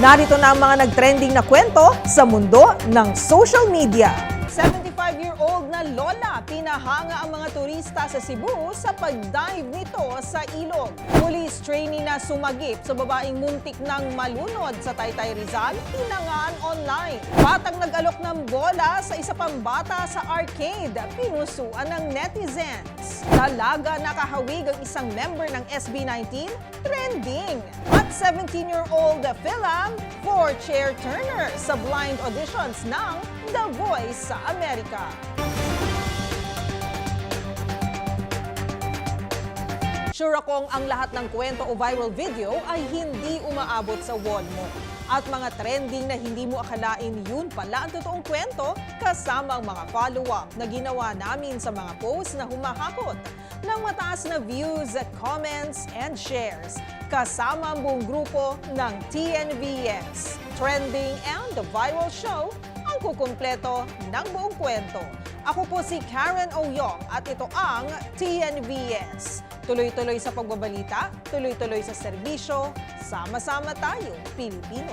Narito na ang mga nagtrending na kwento sa mundo ng social media. 75-year-old na Lola, pinahanga ang mga turista sa Cebu sa pag-dive nito sa ilog. Police trainee na sumagip sa babaeng muntik ng malunod sa Taytay Rizal, pinangaan online. Batang nag-alok ng bola sa isa pang bata sa arcade, pinusuan ng netizens. Dalaga nakahawig ang isang member ng SB19, trending. At 17-year-old Philam, four-chair turner sa blind auditions ng The Voice sa Amerika. Sure akong ang lahat ng kwento o viral video ay hindi umaabot sa wall mo. At mga trending na hindi mo akalain yun pala ang totoong kwento kasama ang mga follow-up na ginawa namin sa mga posts na humahakot ng mataas na views, comments, and shares kasama ang buong grupo ng TNVS. Trending and the viral show ang kukumpleto ng buong kwento. Ako po si Karen Oyong at ito ang TNVS. Tuloy-tuloy sa pagbabalita, tuloy-tuloy sa serbisyo, sama-sama tayo, Pilipino.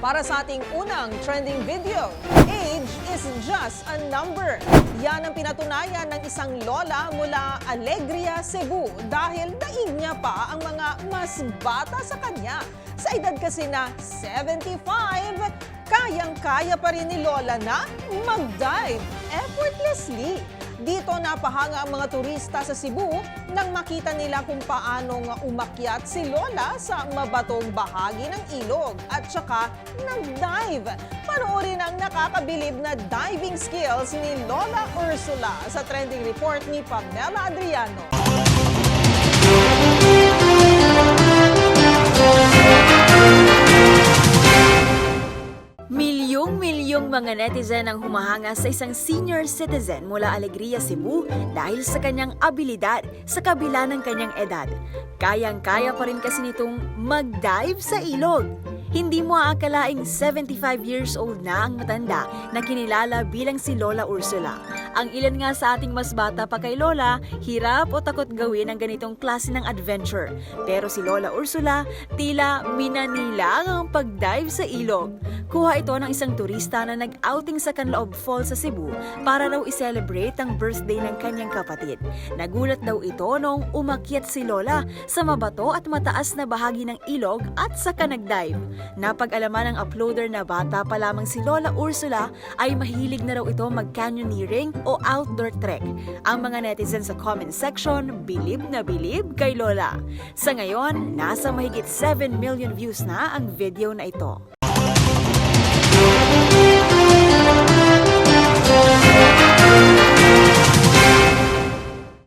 Para sa ating unang trending video, is just a number. Yan ang pinatunayan ng isang lola mula Alegria, Cebu dahil daig niya pa ang mga mas bata sa kanya. Sa edad kasi na 75, kayang-kaya pa rin ni Lola na mag-dive effortlessly. Dito napahanga ang mga turista sa Cebu nang makita nila kung paano nga umakyat si Lola sa mabatong bahagi ng ilog at saka nag-dive. Panoorin ang nakakabilib na diving skills ni Lola Ursula sa trending report ni Pamela Adriano. Milyong-milyong mga netizen ang humahanga sa isang senior citizen mula Alegria, Cebu dahil sa kanyang abilidad sa kabila ng kanyang edad. Kayang-kaya pa rin kasi nitong mag-dive sa ilog. Hindi mo aakalaing 75 years old na ang matanda na kinilala bilang si Lola Ursula. Ang ilan nga sa ating mas bata pa kay Lola, hirap o takot gawin ang ganitong klase ng adventure. Pero si Lola Ursula, tila minanila ang pag-dive sa ilog. Kuha ito ng isang turista na nag-outing sa Canlaob Falls sa Cebu para raw i-celebrate ang birthday ng kanyang kapatid. Nagulat daw ito nung umakyat si Lola sa mabato at mataas na bahagi ng ilog at saka nag-dive. Napag-alaman ng uploader na bata pa lamang si Lola Ursula ay mahilig na raw ito mag-canyoneering o outdoor trek. Ang mga netizens sa comment section, bilib na bilib kay Lola. Sa ngayon, nasa mahigit 7 million views na ang video na ito.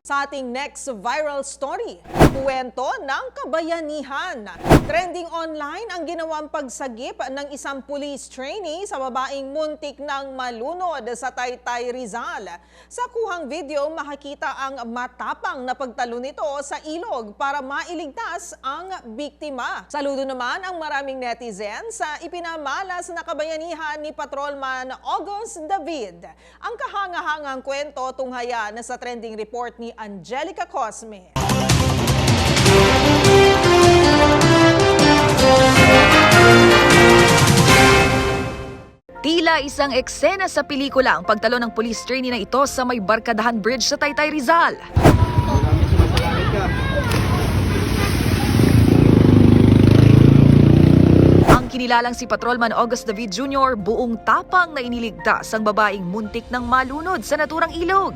Sa ating next viral story, kwento ng kabayanihan. Trending online ang ginawang pagsagip ng isang police trainee sa babaeng muntik ng malunod sa Taytay Rizal. Sa kuhang video, makikita ang matapang na pagtalo nito sa ilog para mailigtas ang biktima. Saludo naman ang maraming netizens sa ipinamalas na kabayanihan ni Patrolman August David. Ang kahanga-hangang kwento tunghaya na sa trending report ni Angelica Cosme. Tila isang eksena sa pelikula ang pagtalo ng police trainee na ito sa may Barkadahan Bridge sa Taytay Rizal. Ang kinilalang si Patrolman August David Jr. buong tapang na iniligtas ang babaeng muntik ng malunod sa naturang ilog.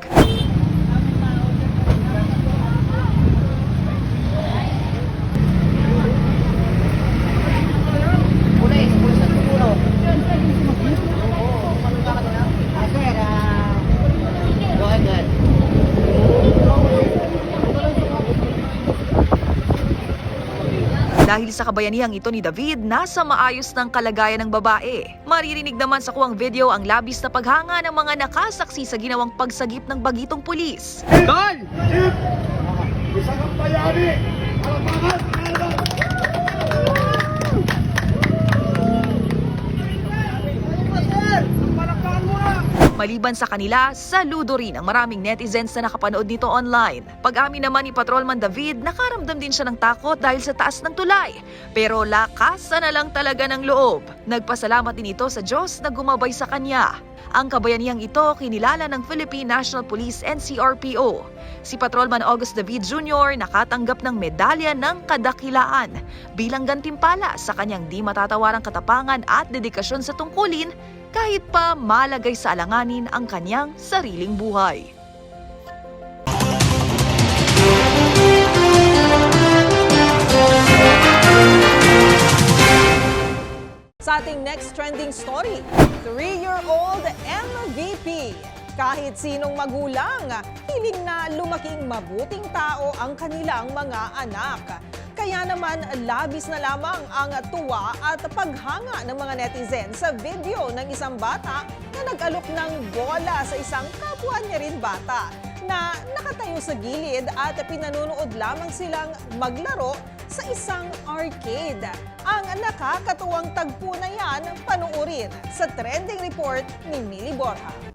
Dahil sa kabayanihang ito ni David, nasa maayos ng kalagayan ng babae. Maririnig naman sa kuwang video ang labis na paghanga ng mga nakasaksi sa ginawang pagsagip ng bagitong pulis. Tol! Maliban sa kanila, saludo rin ang maraming netizens na nakapanood nito online. Pag-amin naman ni Patrolman David, nakaramdam din siya ng takot dahil sa taas ng tulay. Pero lakas na lang talaga ng loob. Nagpasalamat din ito sa Diyos na gumabay sa kanya. Ang kabayanihang ito kinilala ng Philippine National Police NCRPO. Si Patrolman August David Jr. nakatanggap ng medalya ng kadakilaan bilang gantimpala sa kanyang di matatawarang katapangan at dedikasyon sa tungkulin kahit pa malagay sa alanganin ang kanyang sariling buhay. Sa ating next trending story, 3-year-old MVP. Kahit sinong magulang, hiling na lumaking mabuting tao ang kanilang mga anak. Kaya naman, labis na lamang ang tuwa at paghanga ng mga netizen sa video ng isang bata na nag-alok ng bola sa isang kapwa niya rin bata na nakatayo sa gilid at pinanunood lamang silang maglaro sa isang arcade. Ang nakakatuwang tagpo na yan, panuorin sa trending report ni Mili Borja.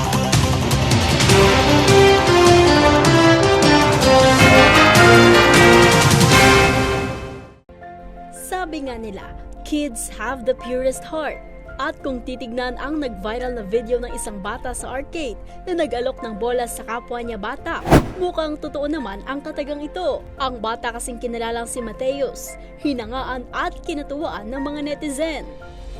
Nga nila, kids have the purest heart. At kung titignan ang nag-viral na video ng isang bata sa arcade na nag-alok ng bola sa kapwa niya bata, mukhang totoo naman ang katagang ito. Ang bata kasing kinalalang si Mateus, hinangaan at kinatuwaan ng mga netizen.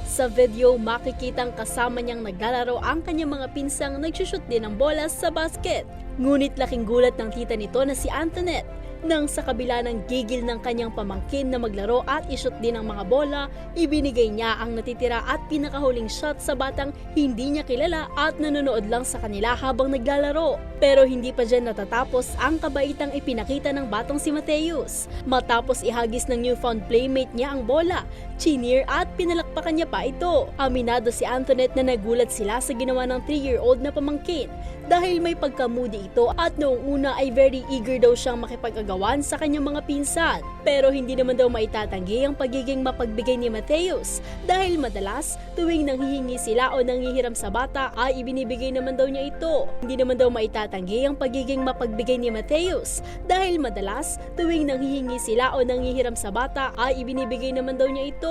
Sa video, makikitang kasama niyang naglalaro ang kanyang mga pinsang nagsushoot din ng bola sa basket. Ngunit laking gulat ng tita nito na si Antoinette nang sa kabila ng gigil ng kanyang pamangkin na maglaro at ishoot din ang mga bola, ibinigay niya ang natitira at pinakahuling shot sa batang hindi niya kilala at nanonood lang sa kanila habang naglalaro. Pero hindi pa dyan natatapos ang kabaitang ipinakita ng batang si Mateus. Matapos ihagis ng newfound playmate niya ang bola, chinir at pinalakpakan niya pa ito. Aminado si Antoinette na nagulat sila sa ginawa ng 3-year-old na pamangkin dahil may pagkamudi ito at noong una ay very eager daw siyang makipag-agawan sa kanyang mga pinsan. Pero hindi naman daw maitatanggi ang pagiging mapagbigay ni Mateus dahil madalas tuwing nanghihingi sila o nanghihiram sa bata ay ibinibigay naman daw niya ito. Hindi naman daw maitatanggi ang pagiging mapagbigay ni Mateus dahil madalas tuwing nanghihingi sila o nanghihiram sa bata ay ibinibigay naman daw niya ito.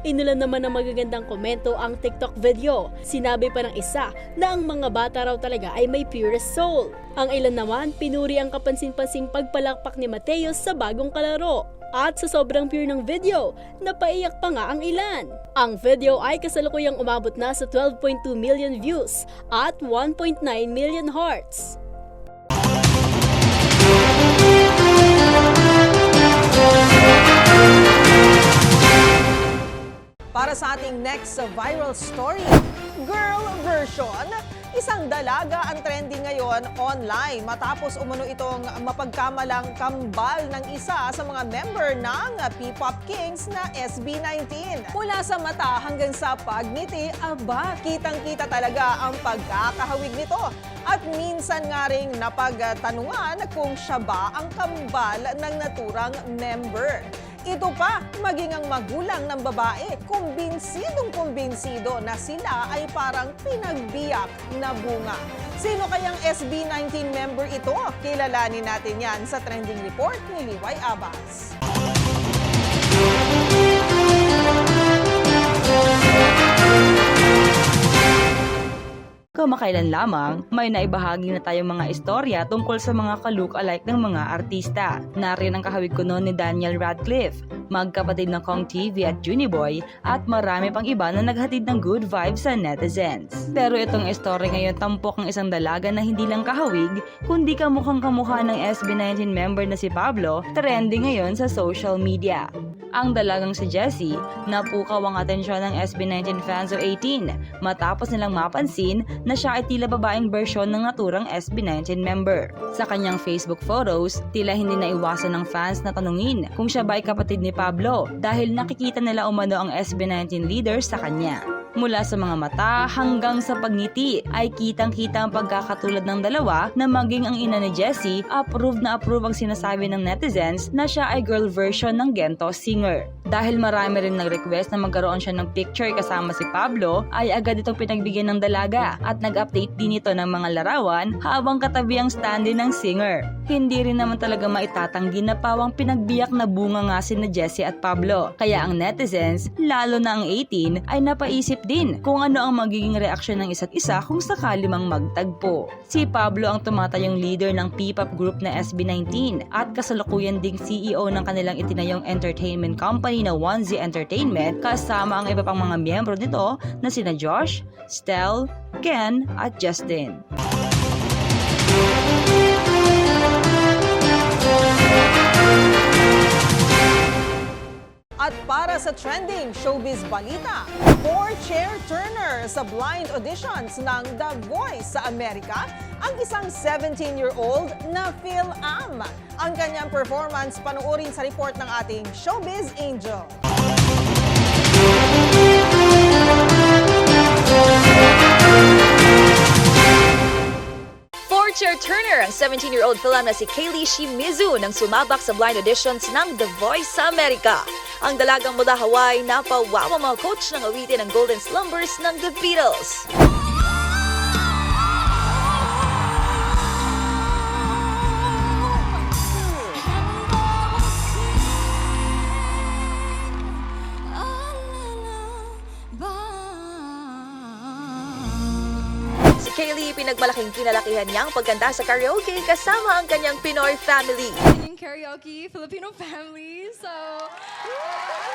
Inulan naman ng magagandang komento ang TikTok video. Sinabi pa ng isa na ang mga bata raw talaga ay may purest soul. Ang ilan naman, pinuri ang kapansin-pansing pagpalakpak ni Mateos sa bagong kalaro. At sa sobrang pure ng video, napaiyak pa nga ang ilan. Ang video ay kasalukuyang umabot na sa 12.2 million views at 1.9 million hearts. Para sa ating next viral story, girl version. Isang dalaga ang trending ngayon online matapos umano itong mapagkamalang kambal ng isa sa mga member ng P-Pop Kings na SB19. Mula sa mata hanggang sa pagngiti, aba, kitang-kita talaga ang pagkakahawig nito. At minsan nga ring napagtanungan kung siya ba ang kambal ng naturang member. Ito pa, maging ang magulang ng babae, kumbinsidong kumbinsido na sila ay parang pinagbiyak na bunga. Sino kayang SB19 member ito? Kilalanin natin yan sa trending report ni Liway Abbas. Kamakailan lamang, may naibahagi na tayong mga istorya tungkol sa mga ka-look-alike ng mga artista. Nariyan ang kahawig ko noon ni Daniel Radcliffe, magkapatid ng Kong TV at Juniboy, at marami pang iba na naghatid ng good vibes sa netizens. Pero itong istorya ngayon tampok ang isang dalaga na hindi lang kahawig, kundi kamukhang kamukha ng SB19 member na si Pablo, trending ngayon sa social media. Ang dalagang si Jessie, napukaw ang atensyon ng SB19 fans o 18 matapos nilang mapansin na siya ay tila babaeng bersyon ng naturang SB19 member. Sa kanyang Facebook photos, tila hindi naiwasan ng fans na tanungin kung siya ba ay kapatid ni Pablo dahil nakikita nila umano ang SB19 leader sa kanya. Mula sa mga mata hanggang sa pagngiti ay kitang-kita ang pagkakatulad ng dalawa na maging ang ina ni Jessie, approve na approve ang sinasabi ng netizens na siya ay girl version ng Gento singer. Dahil marami rin nag-request na magkaroon siya ng picture kasama si Pablo, ay agad itong pinagbigyan ng dalaga at nag-update din ito ng mga larawan habang katabi ang stand ng singer. Hindi rin naman talaga maitatanggi na pawang pinagbiyak na bunga nga si na Jessie at Pablo. Kaya ang netizens, lalo na ang 18, ay napaisip din kung ano ang magiging reaksyon ng isa't isa kung sakali mang magtagpo. Si Pablo ang tumatayong leader ng P-pop group na SB19 at kasalukuyan ding CEO ng kanilang itinayong entertainment company na 1Z Entertainment kasama ang iba pang mga miyembro nito na sina Josh, Stel, Ken at Justin. Sa trending showbiz balita, four-chair turner sa blind auditions ng The Voice sa Amerika, ang isang 17-year-old na Phil Am. Ang kanyang performance panoorin sa report ng ating showbiz angel. Turner ang 17-year-old film na si Kaylee Shimizu nang sumabak sa blind auditions ng The Voice sa Amerika. Ang dalagang mula Hawaii napawawa mga coach ng awitin ng Golden Slumbers ng The Beatles. Kaylee, pinagmalaking kinalakihan niyang pagkanta sa karaoke kasama ang kanyang Pinoy family. singing karaoke, Filipino family. So, I've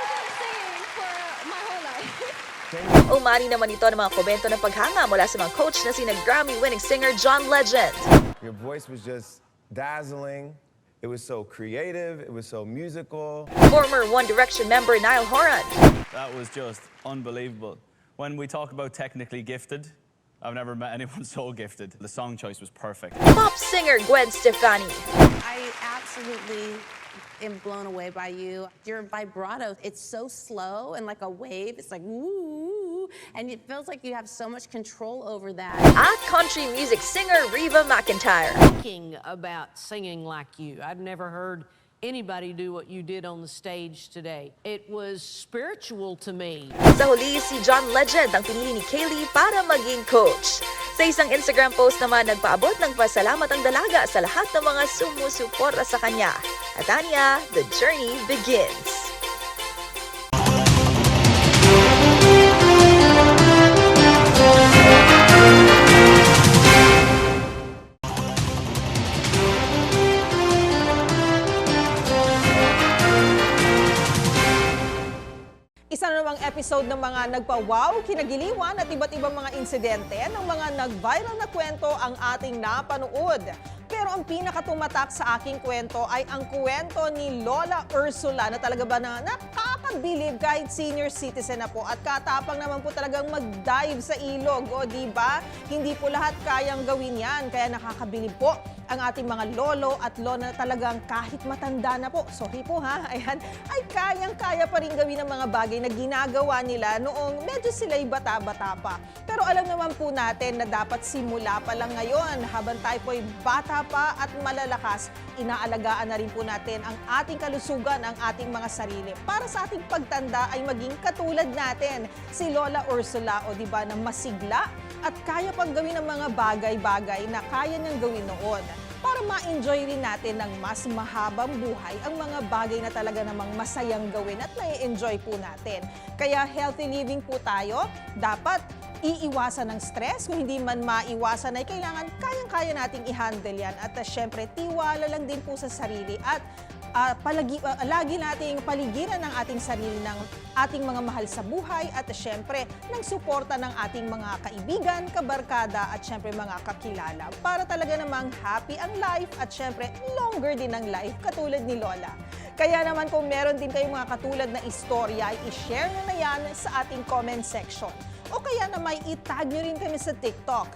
been singing for my whole life. Umani naman ito ng mga komento ng paghanga mula sa mga coach na sina Grammy-winning singer John Legend. Your voice was just dazzling. It was so creative. It was so musical. Former One Direction member Niall Horan. That was just unbelievable. When we talk about technically gifted, I've never met anyone so gifted. The song choice was perfect. Pop singer Gwen Stefani. I absolutely am blown away by you. Your vibrato, it's so slow and like a wave. It's like woo, and it feels like you have so much control over that. At country music singer Reba McIntyre. thinking about singing like you. I've never heard anybody do what you did on the stage today. It was spiritual to me. Sa huli, si John Legend ang pinili ni Kaylee para maging coach. Sa isang Instagram post naman, nagpaabot ng pasalamat ang dalaga sa lahat ng mga sumusuporta sa kanya. At anya, the journey begins. Isa na namang episode ng mga nagpa-wow, kinagiliwan at iba't ibang mga insidente ng mga nag-viral na kwento ang ating napanood. Pero ang pinakatumatak sa aking kwento ay ang kwento ni Lola Ursula na talaga ba na nakakabilib kahit senior citizen na po at katapang naman po talagang mag-dive sa ilog. O di ba? Hindi po lahat kayang gawin yan kaya nakakabilib po ang ating mga lolo at lola na talagang kahit matanda na po, sorry po ha, ayan, ay kayang-kaya pa rin gawin ang mga bagay na ginagawa nila noong medyo sila'y bata-bata pa. Pero alam naman po natin na dapat simula pa lang ngayon habang tayo po'y bata pa at malalakas, inaalagaan na rin po natin ang ating kalusugan, ang ating mga sarili. Para sa ating pagtanda ay maging katulad natin, si Lola Ursula o di ba na masigla at kaya pang gawin ang mga bagay-bagay na kaya niyang gawin noon para ma-enjoy rin natin ng mas mahabang buhay ang mga bagay na talaga namang masayang gawin at na-enjoy po natin. Kaya healthy living po tayo, dapat iiwasan ng stress. Kung hindi man maiwasan ay kailangan kayang-kaya nating i-handle yan. At uh, syempre, tiwala lang din po sa sarili at ah, palagi, ah, lagi nating paligiran ng ating sarili ng ating mga mahal sa buhay at uh, syempre ng suporta ng ating mga kaibigan, kabarkada at syempre mga kakilala para talaga namang happy ang life at syempre longer din ang life katulad ni Lola. Kaya naman kung meron din kayong mga katulad na istorya ay i-share nyo na yan sa ating comment section. O kaya na may itag nyo rin kami sa TikTok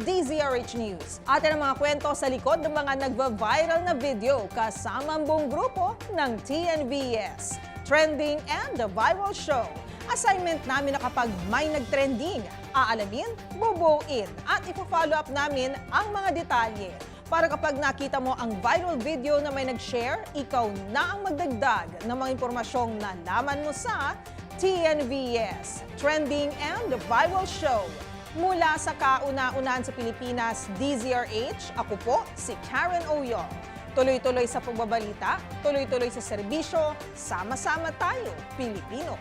DZRH News. Atin ang mga kwento sa likod ng mga nagva-viral na video kasama ang buong grupo ng TNVS, Trending and The Viral Show. Assignment namin na kapag may nag-trending, aalamin, bubuin at ipo-follow up namin ang mga detalye. Para kapag nakita mo ang viral video na may nag-share, ikaw na ang magdagdag ng mga impormasyong nalaman mo sa TNVS, Trending and Viral Show. Mula sa kauna-unahan sa Pilipinas, DZRH, ako po si Karen Oyong. Tuloy-tuloy sa pagbabalita, tuloy-tuloy sa serbisyo, sama-sama tayo, Pilipino.